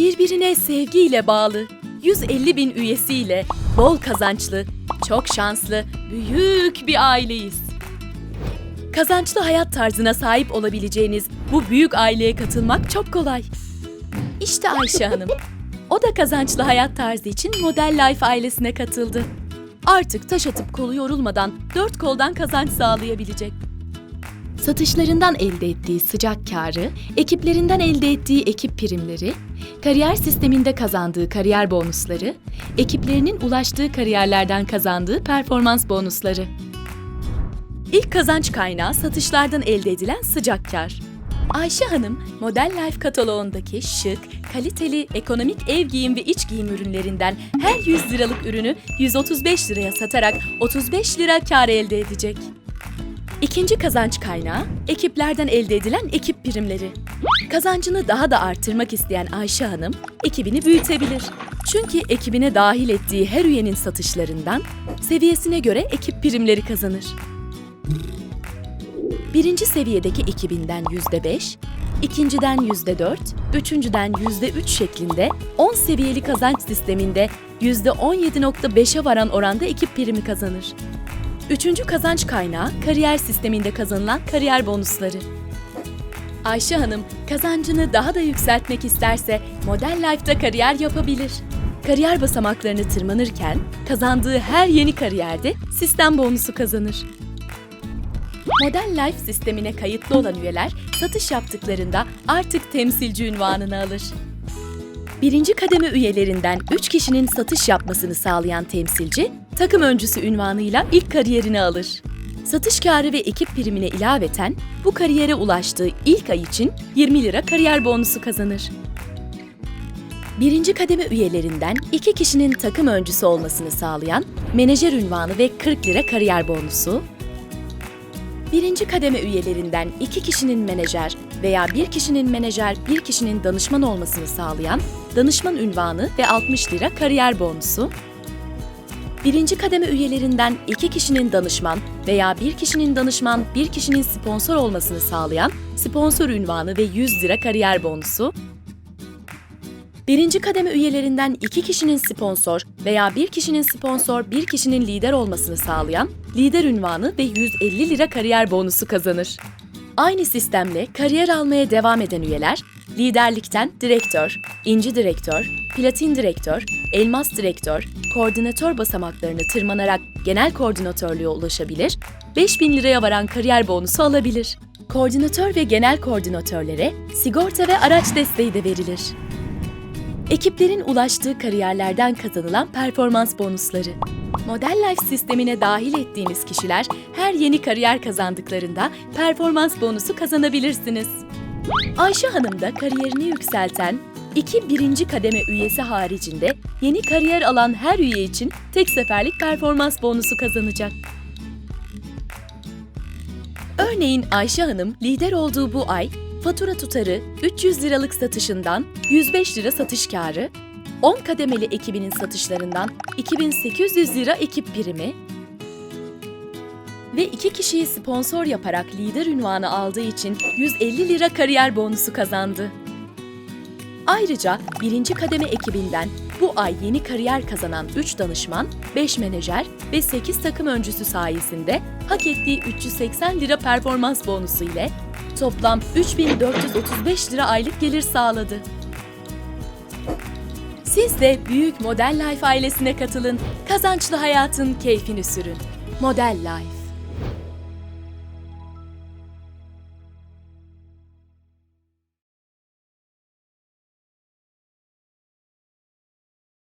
birbirine sevgiyle bağlı, 150 bin üyesiyle, bol kazançlı, çok şanslı, büyük bir aileyiz. Kazançlı hayat tarzına sahip olabileceğiniz bu büyük aileye katılmak çok kolay. İşte Ayşe Hanım. O da kazançlı hayat tarzı için Model Life ailesine katıldı. Artık taş atıp kolu yorulmadan dört koldan kazanç sağlayabilecek. Satışlarından elde ettiği sıcak karı, ekiplerinden elde ettiği ekip primleri, kariyer sisteminde kazandığı kariyer bonusları, ekiplerinin ulaştığı kariyerlerden kazandığı performans bonusları. İlk kazanç kaynağı satışlardan elde edilen sıcak kar. Ayşe Hanım, Model Life kataloğundaki şık, kaliteli, ekonomik ev giyim ve iç giyim ürünlerinden her 100 liralık ürünü 135 liraya satarak 35 lira kar elde edecek. İkinci kazanç kaynağı, ekiplerden elde edilen ekip primleri. Kazancını daha da arttırmak isteyen Ayşe Hanım, ekibini büyütebilir. Çünkü ekibine dahil ettiği her üyenin satışlarından seviyesine göre ekip primleri kazanır. Birinci seviyedeki ekibinden yüzde beş, ikinciden yüzde dört, üçüncüden yüzde üç şeklinde 10 seviyeli kazanç sisteminde yüzde 17.5'e varan oranda ekip primi kazanır. Üçüncü kazanç kaynağı kariyer sisteminde kazanılan kariyer bonusları. Ayşe Hanım kazancını daha da yükseltmek isterse Model Life'da kariyer yapabilir. Kariyer basamaklarını tırmanırken kazandığı her yeni kariyerde sistem bonusu kazanır. Model Life sistemine kayıtlı olan üyeler satış yaptıklarında artık temsilci ünvanını alır. Birinci kademe üyelerinden 3 kişinin satış yapmasını sağlayan temsilci, takım öncüsü ünvanıyla ilk kariyerini alır. Satış karı ve ekip primine ilaveten bu kariyere ulaştığı ilk ay için 20 lira kariyer bonusu kazanır. Birinci kademe üyelerinden iki kişinin takım öncüsü olmasını sağlayan menajer ünvanı ve 40 lira kariyer bonusu, Birinci kademe üyelerinden iki kişinin menajer veya bir kişinin menajer, bir kişinin danışman olmasını sağlayan danışman ünvanı ve 60 lira kariyer bonusu. Birinci kademe üyelerinden iki kişinin danışman veya bir kişinin danışman, bir kişinin sponsor olmasını sağlayan sponsor ünvanı ve 100 lira kariyer bonusu. Birinci kademe üyelerinden iki kişinin sponsor veya bir kişinin sponsor, bir kişinin lider olmasını sağlayan lider ünvanı ve 150 lira kariyer bonusu kazanır. Aynı sistemle kariyer almaya devam eden üyeler, liderlikten direktör, inci direktör, platin direktör, elmas direktör, koordinatör basamaklarını tırmanarak genel koordinatörlüğe ulaşabilir, 5000 liraya varan kariyer bonusu alabilir. Koordinatör ve genel koordinatörlere sigorta ve araç desteği de verilir. Ekiplerin ulaştığı kariyerlerden kazanılan performans bonusları. Model Life sistemine dahil ettiğiniz kişiler her yeni kariyer kazandıklarında performans bonusu kazanabilirsiniz. Ayşe Hanım da kariyerini yükselten, iki birinci kademe üyesi haricinde yeni kariyer alan her üye için tek seferlik performans bonusu kazanacak. Örneğin Ayşe Hanım lider olduğu bu ay fatura tutarı 300 liralık satışından 105 lira satış karı, 10 kademeli ekibinin satışlarından 2800 lira ekip primi ve iki kişiyi sponsor yaparak lider ünvanı aldığı için 150 lira kariyer bonusu kazandı. Ayrıca birinci kademe ekibinden bu ay yeni kariyer kazanan 3 danışman, 5 menajer ve 8 takım öncüsü sayesinde hak ettiği 380 lira performans bonusu ile toplam 3435 lira aylık gelir sağladı. Siz de Büyük Model Life ailesine katılın, kazançlı hayatın keyfini sürün. Model Life